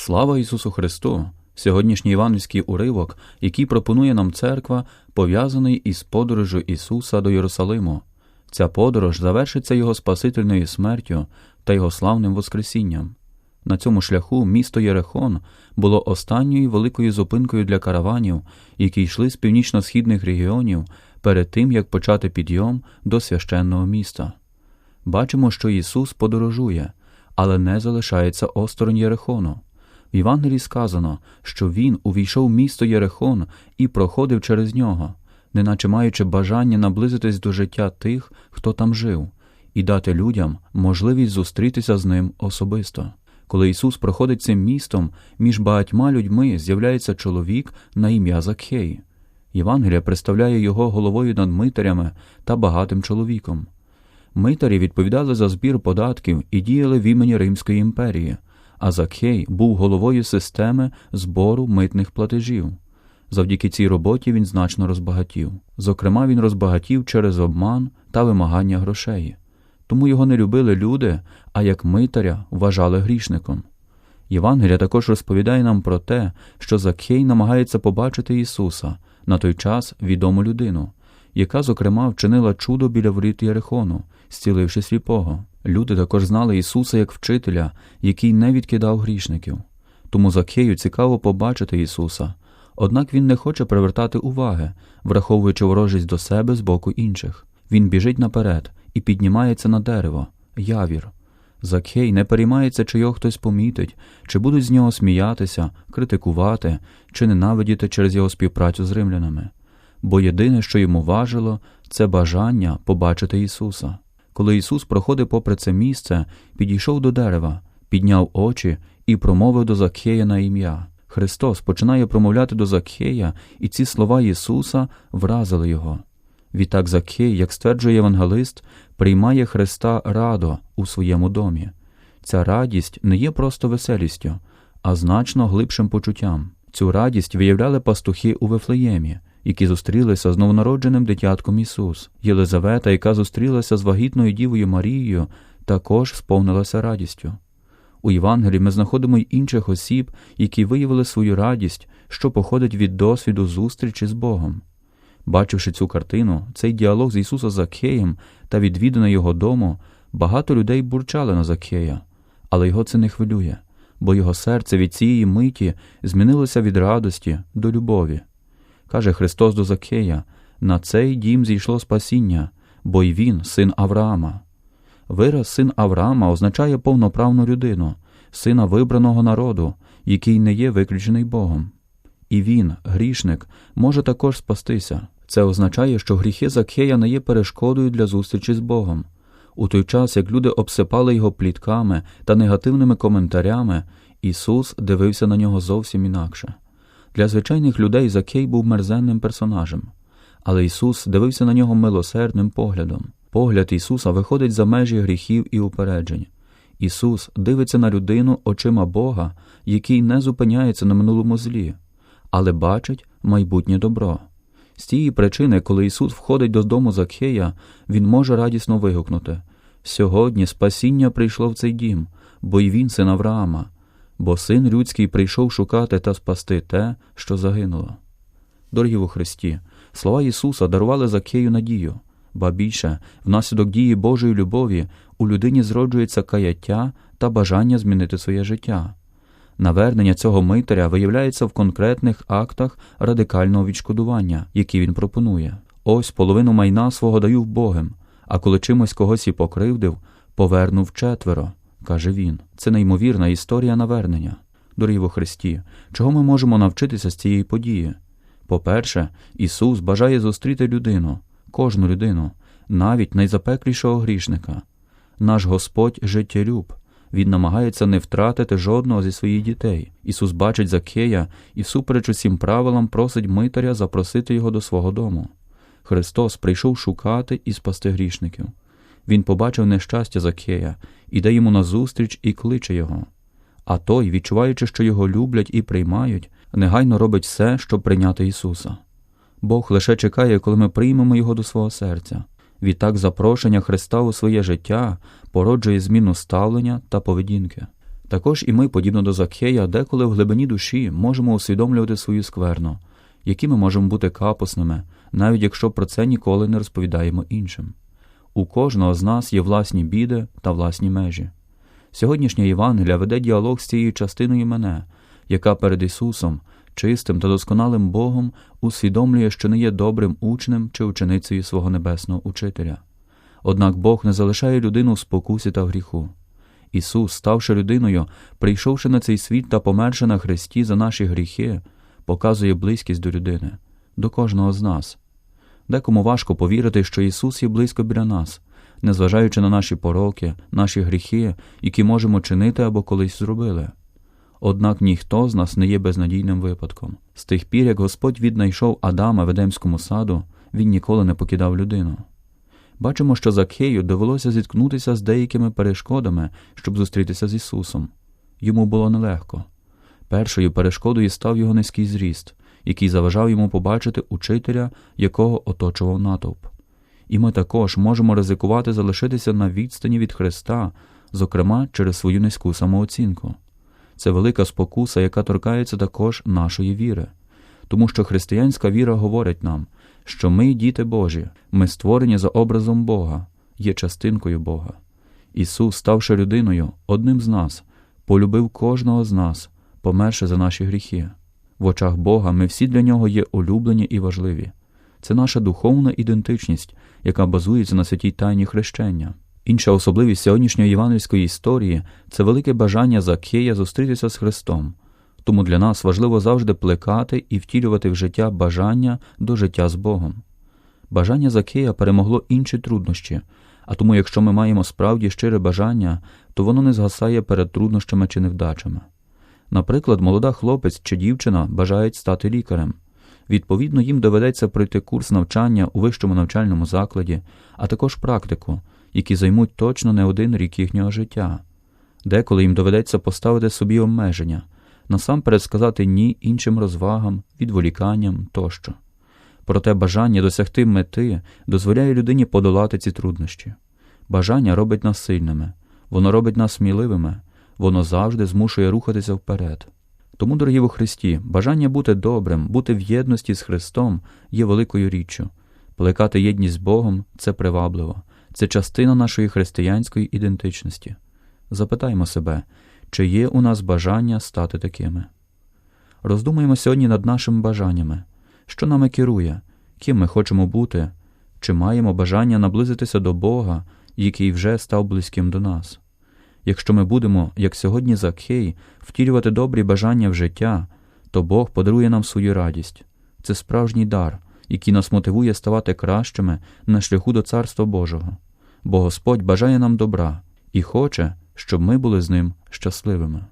Слава Ісусу Христу! Сьогоднішній івангельський уривок, який пропонує нам церква, пов'язаний із подорожю Ісуса до Єрусалиму. Ця подорож завершиться Його Спасительною смертю та Його славним Воскресінням. На цьому шляху місто Єрехон було останньою великою зупинкою для караванів, які йшли з північно-східних регіонів перед тим, як почати підйом до священного міста. Бачимо, що Ісус подорожує, але не залишається осторонь Єрехону. В Євангелії сказано, що Він увійшов в місто Єрехон і проходив через нього, неначе маючи бажання наблизитись до життя тих, хто там жив, і дати людям можливість зустрітися з ним особисто. Коли Ісус проходить цим містом, між багатьма людьми з'являється чоловік на ім'я Закхей. Євангелія представляє його головою над митарями та багатим чоловіком. Митарі відповідали за збір податків і діяли в імені Римської імперії, а Закхей був головою системи збору митних платежів. Завдяки цій роботі він значно розбагатів. Зокрема, він розбагатів через обман та вимагання грошей. Тому його не любили люди, а як митаря вважали грішником. Євангелія також розповідає нам про те, що Закхей намагається побачити Ісуса, на той час відому людину, яка, зокрема, вчинила чудо біля воріт Єрихону, зціливши сліпого. Люди також знали Ісуса як вчителя, який не відкидав грішників. Тому Закхею цікаво побачити Ісуса, однак він не хоче привертати уваги, враховуючи ворожість до себе з боку інших. Він біжить наперед і піднімається на дерево, явір. Закхей не переймається, чи його хтось помітить, чи будуть з нього сміятися, критикувати, чи ненавидіти через його співпрацю з римлянами. Бо єдине, що йому важило, це бажання побачити Ісуса. Коли Ісус проходив попри це місце, підійшов до дерева, підняв очі і промовив до Закхея на ім'я. Христос починає промовляти до Закхея, і ці слова Ісуса вразили його. Відтак Закхей, як стверджує євангелист, приймає Христа радо у своєму домі. Ця радість не є просто веселістю, а значно глибшим почуттям. Цю радість виявляли пастухи у Вифлеємі, які зустрілися з новонародженим дитятком Ісус. Єлизавета, яка зустрілася з вагітною Дівою Марією, також сповнилася радістю. У Євангелії ми знаходимо й інших осіб, які виявили свою радість, що походить від досвіду зустрічі з Богом. Бачивши цю картину, цей діалог з Ісуса Закхеєм та відвідина його дому, багато людей бурчали на Закхея, але його це не хвилює, бо його серце від цієї миті змінилося від радості до любові. Каже Христос до Закхея на цей дім зійшло спасіння, бо й він син Авраама. Вираз син Авраама означає повноправну людину, сина вибраного народу, який не є виключений Богом. І він, грішник, може також спастися. Це означає, що гріхи Закхея не є перешкодою для зустрічі з Богом. У той час, як люди обсипали його плітками та негативними коментарями, Ісус дивився на нього зовсім інакше. Для звичайних людей Закхей був мерзенним персонажем, але Ісус дивився на нього милосердним поглядом. Погляд Ісуса виходить за межі гріхів і упереджень. Ісус дивиться на людину очима Бога, який не зупиняється на минулому злі, але бачить майбутнє добро. З тієї причини, коли Ісус входить до дому Закхея, Він може радісно вигукнути Сьогодні спасіння прийшло в цей дім, бо й він син Авраама, бо син людський прийшов шукати та спасти те, що загинуло. Дорогі у Христі, слова Ісуса дарували Закхею надію, ба більше, внаслідок дії Божої любові у людині зроджується каяття та бажання змінити своє життя. Навернення цього митаря виявляється в конкретних актах радикального відшкодування, які він пропонує. Ось половину майна свого даю в Богом, а коли чимось когось і покривдив, повернув четверо, каже він. Це неймовірна історія навернення. Дорогі во Христі, чого ми можемо навчитися з цієї події? По-перше, Ісус бажає зустріти людину, кожну людину, навіть найзапеклішого грішника. Наш Господь життєлюб. Він намагається не втратити жодного зі своїх дітей. Ісус бачить Закея і, всупереч усім правилам, просить митаря запросити його до свого дому. Христос прийшов шукати і спасти грішників. Він побачив нещастя Закея, іде йому назустріч і кличе його. А той, відчуваючи, що його люблять і приймають, негайно робить все, щоб прийняти Ісуса. Бог лише чекає, коли ми приймемо Його до свого серця. Відтак запрошення Христа у своє життя породжує зміну ставлення та поведінки. Також і ми, подібно до Закхея, деколи в глибині душі можемо усвідомлювати свою скверну, які ми можемо бути капусними, навіть якщо про це ніколи не розповідаємо іншим. У кожного з нас є власні біди та власні межі. Сьогоднішня Євангелія веде діалог з цією частиною мене, яка перед Ісусом, чистим та досконалим Богом, усвідомлює, що не є добрим учнем чи ученицею свого небесного учителя. Однак Бог не залишає людину в спокусі та в гріху. Ісус, ставши людиною, прийшовши на цей світ та померши на хресті за наші гріхи, показує близькість до людини, до кожного з нас. Декому важко повірити, що Ісус є близько біля нас, незважаючи на наші пороки, наші гріхи, які можемо чинити або колись зробили. Однак ніхто з нас не є безнадійним випадком. З тих пір, як Господь віднайшов Адама в Едемському саду, він ніколи не покидав людину. Бачимо, що Закхею довелося зіткнутися з деякими перешкодами, щоб зустрітися з Ісусом. Йому було нелегко. Першою перешкодою став його низький зріст, який заважав йому побачити учителя, якого оточував натовп. І ми також можемо ризикувати залишитися на відстані від Христа, зокрема через свою низьку самооцінку. Це велика спокуса, яка торкається також нашої віри, тому що християнська віра говорить нам, що ми діти Божі, ми створені за образом Бога, є частинкою Бога. Ісус, ставши людиною, одним з нас, полюбив кожного з нас, померши за наші гріхи. В очах Бога ми всі для нього є улюблені і важливі. Це наша духовна ідентичність, яка базується на святій тайні хрещення. Інша особливість сьогоднішньої євангельської історії це велике бажання Закхея зустрітися з Христом. Тому для нас важливо завжди плекати і втілювати в життя бажання до життя з Богом. Бажання Закея перемогло інші труднощі, а тому, якщо ми маємо справді щире бажання, то воно не згасає перед труднощами чи невдачами. Наприклад, молода хлопець чи дівчина бажають стати лікарем. Відповідно, їм доведеться пройти курс навчання у вищому навчальному закладі, а також практику, які займуть точно не один рік їхнього життя. Деколи їм доведеться поставити собі обмеження, насамперед сказати ні іншим розвагам, відволіканням тощо. Проте бажання досягти мети дозволяє людині подолати ці труднощі. Бажання робить нас сильними, воно робить нас сміливими, воно завжди змушує рухатися вперед. Тому, дорогі у Христі, бажання бути добрим, бути в єдності з Христом є великою річчю. Плекати єдність з Богом це привабливо, це частина нашої християнської ідентичності. Запитаймо себе, чи є у нас бажання стати такими. Роздумуємо сьогодні над нашими бажаннями, що нами керує, ким ми хочемо бути, чи маємо бажання наблизитися до Бога, який вже став близьким до нас. Якщо ми будемо, як сьогодні Закхей, втілювати добрі бажання в життя, то Бог подарує нам свою радість. Це справжній дар, який нас мотивує ставати кращими на шляху до Царства Божого, бо Господь бажає нам добра і хоче, щоб ми були з ним щасливими.